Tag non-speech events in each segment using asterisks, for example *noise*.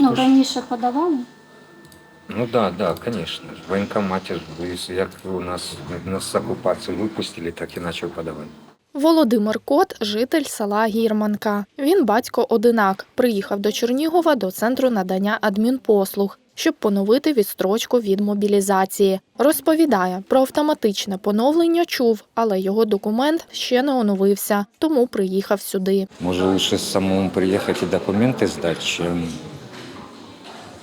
Ну, раніше подавали. Ну да, да, конечно. В военкомате, як у нас нас з оккупации выпустили, так и начал подавать. Володимир Кот житель села Гірманка. Він батько одинак. Приїхав до Чернігова до центру надання адмінпослуг, щоб поновити відстрочку від мобілізації. Розповідає, про автоматичне поновлення чув, але його документ ще не оновився, тому приїхав сюди. Може лучше самому приехать и документы сдать, чем,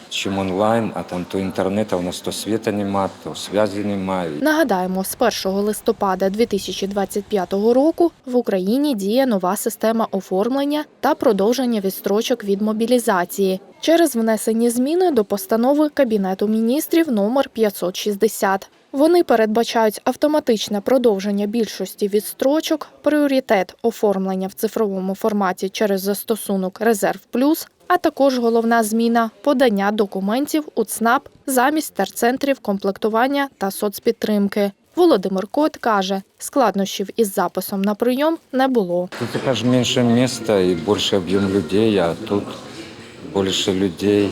чем онлайн, а там то интернета у нас то света нема, то связи нема. Нагадаємо, з 1 листопада 2025 року в Україні діє нова система оформлення та продовження відстрочок від мобілізації через внесені зміни до постанови Кабінету міністрів номер 560. Вони передбачають автоматичне продовження більшості відстрочок, пріоритет оформлення в цифровому форматі через застосунок Резерв Плюс, а також головна зміна подання документів у ЦНАП замість терцентрів комплектування та соцпідтримки. Володимир Кот каже, складнощів із записом на прийом не було. Тут это же меньше места и больше объем людей, а тут больше людей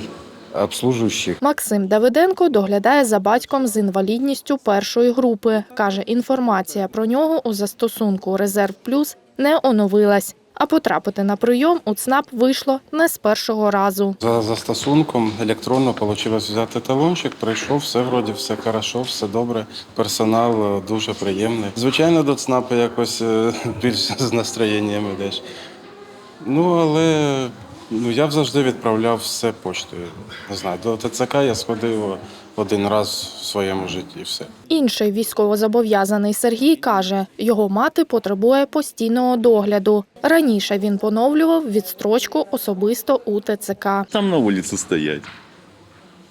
обслуживающих. Максим Давиденко доглядає за батьком з інвалідністю першої групи. Каже, інформація про нього у застосунку Резерв Плюс не оновилась. А потрапити на прийом у ЦНАП вийшло не з першого разу. За застосунком електронно вийшло взяти талончик, прийшов, все вроді, все хорошо, все добре. Персонал е, дуже приємний. Звичайно, до ЦНАПу якось *laughs* більше більш з настроєнням йдеш. Ну, але ну, я завжди відправляв все поштою. Не знаю, до ТЦК я сходив один раз в своєму житті і все. Інший військовозобов'язаний Сергій каже, його мати потребує постійного догляду. Раніше він поновлював відстрочку особисто у ТЦК. Там на улице стоять.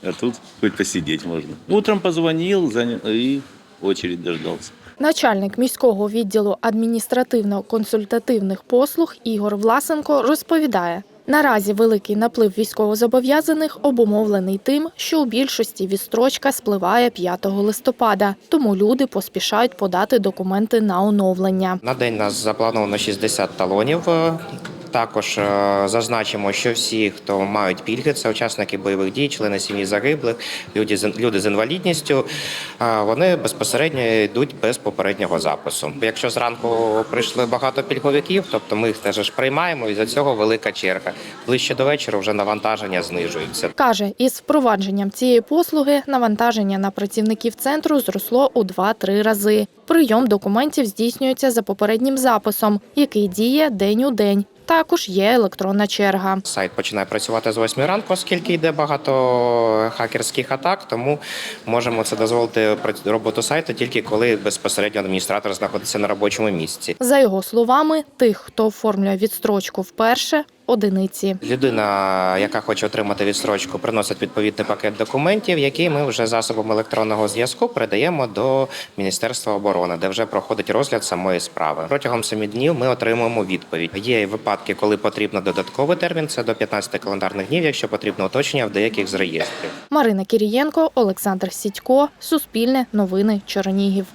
А тут хоть посидеть можно. Утром позвонил занял, и очередь дождался. Начальник міського відділу адміністративно-консультативних послуг Ігор Власенко розповідає. Наразі великий наплив військовозобов'язаних обумовлений тим, що у більшості відстрочка спливає 5 листопада, тому люди поспішають подати документи на оновлення. На день нас заплановано 60 талонів. Також е, зазначимо, що всі, хто мають пільги, це учасники бойових дій, члени сім'ї загиблих, люди з люди з інвалідністю. е, Вони безпосередньо йдуть без попереднього запису. Якщо зранку прийшли багато пільговиків, тобто ми їх теж приймаємо, і за цього велика черга. Ближче до вечора вже навантаження знижується. Каже, із впровадженням цієї послуги навантаження на працівників центру зросло у 2-3 рази. Прийом документів здійснюється за попереднім записом, який діє день у день. Також є електронна черга. Сайт починає працювати з 8 ранку, оскільки йде багато хакерських атак, тому можемо це дозволити роботу сайту тільки коли безпосередньо адміністратор знаходиться на робочому місці. За його словами, тих, хто оформлює відстрочку вперше, одиниці. Людина, яка хоче отримати відстрочку, приносить відповідний пакет документів, який ми вже засобом електронного зв'язку передаємо до Міністерства оборони, де вже проходить розгляд самої справи. Протягом 7 днів ми отримуємо відповідь. Є випадки, коли потрібно додатковий термін, це до 15 календарних днів, якщо потрібно уточнення в деяких з реєстрів. Марина Кірієнко, Олександр Сідько, Суспільне, Новини, Чернігів.